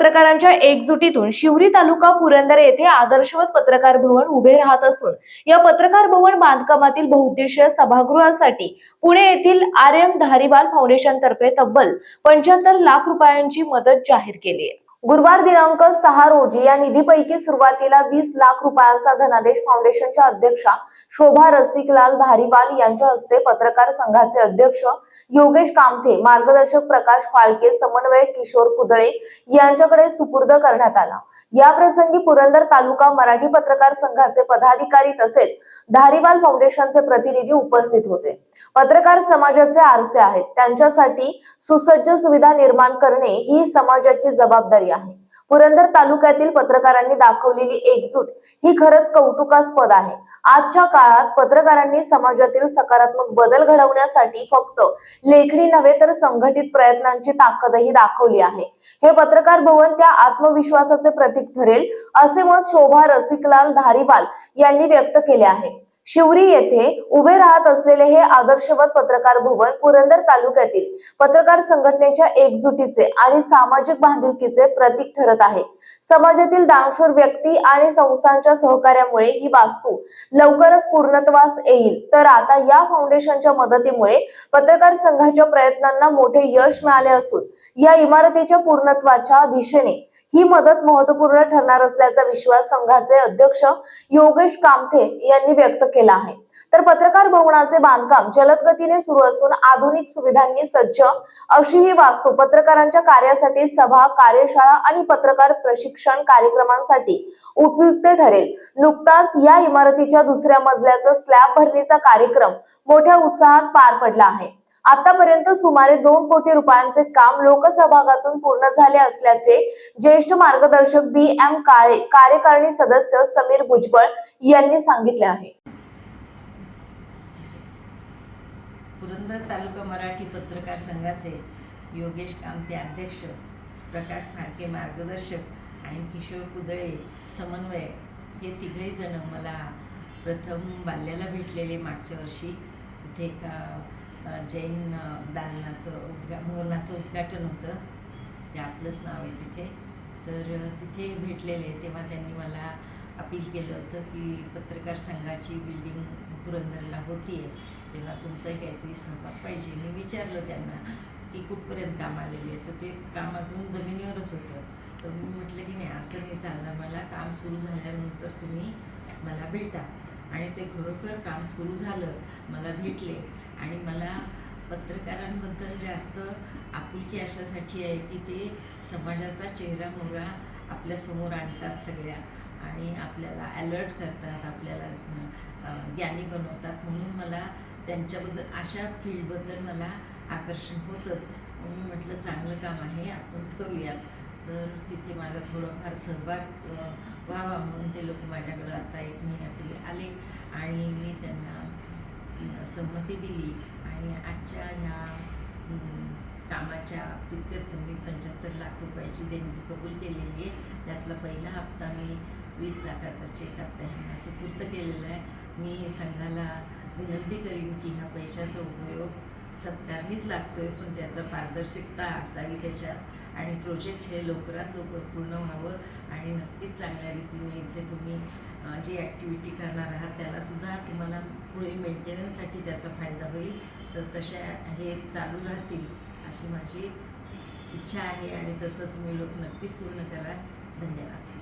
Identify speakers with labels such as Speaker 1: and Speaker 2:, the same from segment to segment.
Speaker 1: पत्रकारांच्या एकजुटीतून शिवरी तालुका पुरंदर येथे आदर्शवत पत्रकार भवन उभे राहत असून या पत्रकार भवन बांधकामातील बहुउद्देशीय सभागृहासाठी पुणे येथील आर एम धारीवाल फाउंडेशन तर्फे तब्बल पंच्याहत्तर लाख रुपयांची मदत जाहीर केली आहे. गुरुवार दिनांक सहा रोजी या निधीपैकी सुरुवातीला वीस लाख रुपयांचा धनादेश फाउंडेशनच्या अध्यक्षा शोभा रसिकलाल धारीवाल यांच्या हस्ते पत्रकार संघाचे अध्यक्ष योगेश कामथे मार्गदर्शक प्रकाश फाळके समन्वयक किशोर कुदळे यांच्याकडे सुपूर्द करण्यात आला. या प्रसंगी पुरंदर तालुका मराठी पत्रकार संघाचे पदाधिकारी तसेच धारीवाल फाउंडेशनचे प्रतिनिधी उपस्थित होते. पत्रकार समाजाचे आरसे आहेत. त्यांच्यासाठी सुसज्ज सुविधा निर्माण करणे ही समाजाची जबाबदारी आहे. पुरंदर तालुक्यातील पत्रकारांनी दाखवलेली एकजूट ही खरंच कौतुकास्पद आहे. आजच्या काळात पत्रकारांनी समाजातील सकारात्मक बदल घडवण्यासाठी फक्त लेखणी नव्हे तर संघटित प्रयत्नांची ताकदही दाखवली आहे. हे पत्रकार भवन त्या आत्मविश्वासाचे प्रतीक ठरेल असे मत शोभा रसिकलाल धारीवाल यांनी व्यक्त केले आहे. शिवरी येथे उभे राहत असलेले हे आदर्शवत पत्रकार भवन पुरंदर तालुक्यातील पत्रकार संघटनेच्या एकजुटीचे आणि सामाजिक बांधिलकीचे प्रतीक ठरत आहे. समाजातील दानशूर व्यक्ती आणि संस्थांच्या सहकार्यामुळे ही वास्तू लवकरच पूर्णत्वास येईल. तर आता या फाउंडेशनच्या मदतीमुळे पत्रकार संघाच्या प्रयत्नांना मोठे यश मिळाले असून या इमारतीच्या पूर्णत्वाच्या दिशेने ही मदत महत्त्वपूर्ण ठरणार असल्याचा विश्वास संघाचे अध्यक्ष योगेश कामथे यांनी व्यक्त केला. आहे. तर पत्रकार भवनाचे बांधकाम जलद गतीने सुरू असून आधुनिक सुविधांनी सज्ज. अशी ही वास्तू पत्रकारांच्या कार्यासाठी सभा कार्यशाळा आणि पत्रकार प्रशिक्षण कार्यक्रमांसाठी उपयुक्त ठरेल. नुकताच या इमारतीच्या दुसऱ्या मजल्याचा स्लॅब भरणीचा कार्यक्रम मोठ्या उत्साहात पार पडला आहे. आतापर्यंत सुमारे दोन कोटी रुपयांचे काम लोकसहभागातून पूर्ण झाले असल्याचे ज्येष्ठ मार्गदर्शक बी एम काळे कार्यकारिणी सदस्य समीर भुजबळ यांनी सांगितले आहे.
Speaker 2: पुरंदर तालुका मराठी पत्रकार संघाचे योगेश कामते अध्यक्ष प्रकाश फाळके मार्गदर्शक आणि किशोर कुदळे समन्वय हे तिघही जण मला प्रथम बाल्याला भेटलेले मागच्या वर्षी. तिथे एका जैन दालनाचं उद्घा भवनाचं उद्घाटन होतं. ते आपलंच नाव आहे तिथे. तर तिथे भेटलेले तेव्हा त्यांनी मला अपील केलं होतं की पत्रकार संघाची बिल्डिंग पुरंदरला होती आहे तेव्हा तुमचाही काहीतरी सहभाग पाहिजे. मी विचारलं त्यांना की कुठपर्यंत काम आलेले आहे. तर ते काम अजून जमिनीवरच होतं. तर मी म्हटलं की नाही असं नाही चालणार. मला काम सुरू झाल्यानंतर तुम्ही मला भेटा. आणि ते खरोखर काम सुरू झालं मला भेटले. आणि मला पत्रकारांबद्दल जास्त आपुलकी अशासाठी आहे की ते समाजाचा चेहरा मोहरा आपल्यासमोर आणतात सगळ्या. आणि आपल्याला अलर्ट करतात आपल्याला ज्ञानी बनवतात. म्हणून मला त्यांच्याबद्दल अशा फील्डबद्दल मला आकर्षण होतंच. मी म्हटलं चांगलं काम आहे आपण करूयात तर तिथे माझा थोडाफार सहभाग व्हावा म्हणून ते लोक माझ्याकडं आता एक महिन्यापूर्वी आले आणि मी त्यांना संमती दिली. आणि आजच्या ह्या कामाच्या प्रित्यर्थ मी पंच्याहत्तर लाख रुपयाची देणगी कबूल केलेली आहे. त्यातला पहिला हप्ता मी वीस लाखाचा चेक आता ह्यांना सुपूर्त केलेला आहे. मी संघाला विनंती करीन की ह्या पैशाचा उपयोग सत्कारनीच लागतोय पण त्याचा पारदर्शकता असावी त्याच्यात. आणि प्रोजेक्ट हे लवकरात लवकर पूर्ण व्हावं आणि नक्कीच चांगल्या रीतीने इथे तुम्ही जी ॲक्टिव्हिटी करणार आहात त्यालासुद्धा तुम्हाला पुढे मेंटेनन्ससाठी त्याचा फायदा होईल. तर तशा हे चालू राहतील अशी माझी इच्छा आहे आणि तसं तुम्ही लोक नक्कीच पूर्ण करा. धन्यवाद.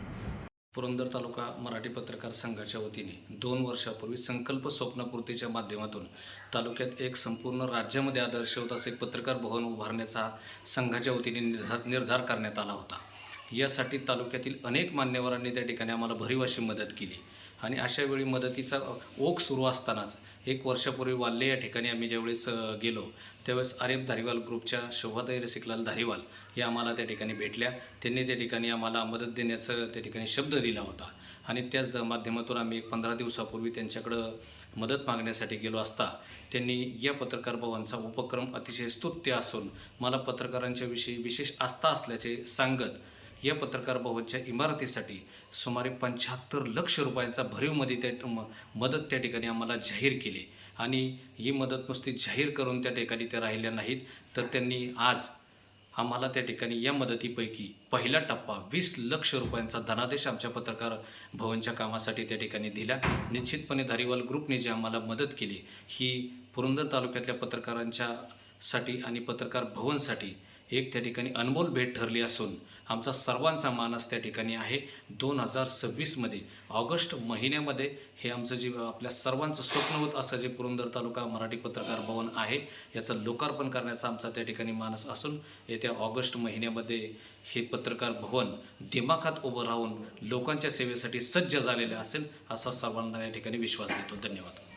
Speaker 3: पुरंदर तालुका मराठी पत्रकार संघाच्या वतीने दोन वर्षापूर्वी संकल्प स्वप्नपूर्तीच्या माध्यमातून तालुक्यात एक संपूर्ण राज्यामध्ये आदर्शवत असे पत्रकार भवन उभारण्याचा संघाच्या वतीने निर्धार निर्धार करण्यात आला होता. यासाठी तालुक्यातील अनेक मान्यवरांनी त्या ठिकाणी आम्हाला भरीव अशी मदत केली आणि अशा वेळी मदतीचा ओघ सुरू असतानाच एक वर्षापूर्वी वाल्ले या ठिकाणी आम्ही ज्यावेळेस गेलो त्यावेळेस आरेफ धारीवाल ग्रुपच्या शोभाताई रसिकलाल धारीवाल या आम्हाला त्या ठिकाणी भेटल्या. त्यांनी त्या ठिकाणी आम्हाला मदत देण्याचं त्या ठिकाणी शब्द दिला होता. आणि त्याच द- माध्यमातून आम्ही एक पंधरा दिवसापूर्वी त्यांच्याकडं मदत मागण्यासाठी गेलो असता त्यांनी या पत्रकार भवनचा उपक्रम अतिशय स्तुत्य असून मला पत्रकारांच्याविषयी विशेष आस्था असल्याचे सांगत या पत्रकार भवनच्या इमारतीसाठी सुमारे पंच्याहत्तर लक्ष रुपयांचा भरीवमध्ये त्या मदत त्या ठिकाणी आम्हाला जाहीर केली. आणि ही मदत नुसती जाहीर करून त्या ठिकाणी त्या राहिल्या नाहीत तर त्यांनी आज आम्हाला त्या ठिकाणी या मदतीपैकी पहिला टप्पा वीस लक्ष रुपयांचा धनादेश आमच्या पत्रकार भवनच्या कामासाठी त्या ठिकाणी दिला. निश्चितपणे धारीवाल ग्रुपने जी आम्हाला मदत केली ही पुरंदर तालुक्यातल्या पत्रकारांच्या साठी आणि पत्रकार भवनसाठी एक त्या ठिकाणी अनमोल भेट ठरली असून आमचा सर्वांचा मानस त्या ठिकाणी आहे. दोन हजार सव्वीसमध्ये ऑगस्ट महिन्यामध्ये हे आमचं जे आपल्या सर्वांचं स्वप्न होत असं जे पुरंदर तालुका मराठी पत्रकार भवन आहे याचं लोकार्पण करण्याचा आमचा त्या ठिकाणी मानस असून येत्या ऑगस्ट महिन्यामध्ये हे पत्रकार भवन दिमाखात उभं राहून लोकांच्या सेवेसाठी सज्ज झालेले असेल असा सर्वांना या ठिकाणी विश्वास देतो. धन्यवाद.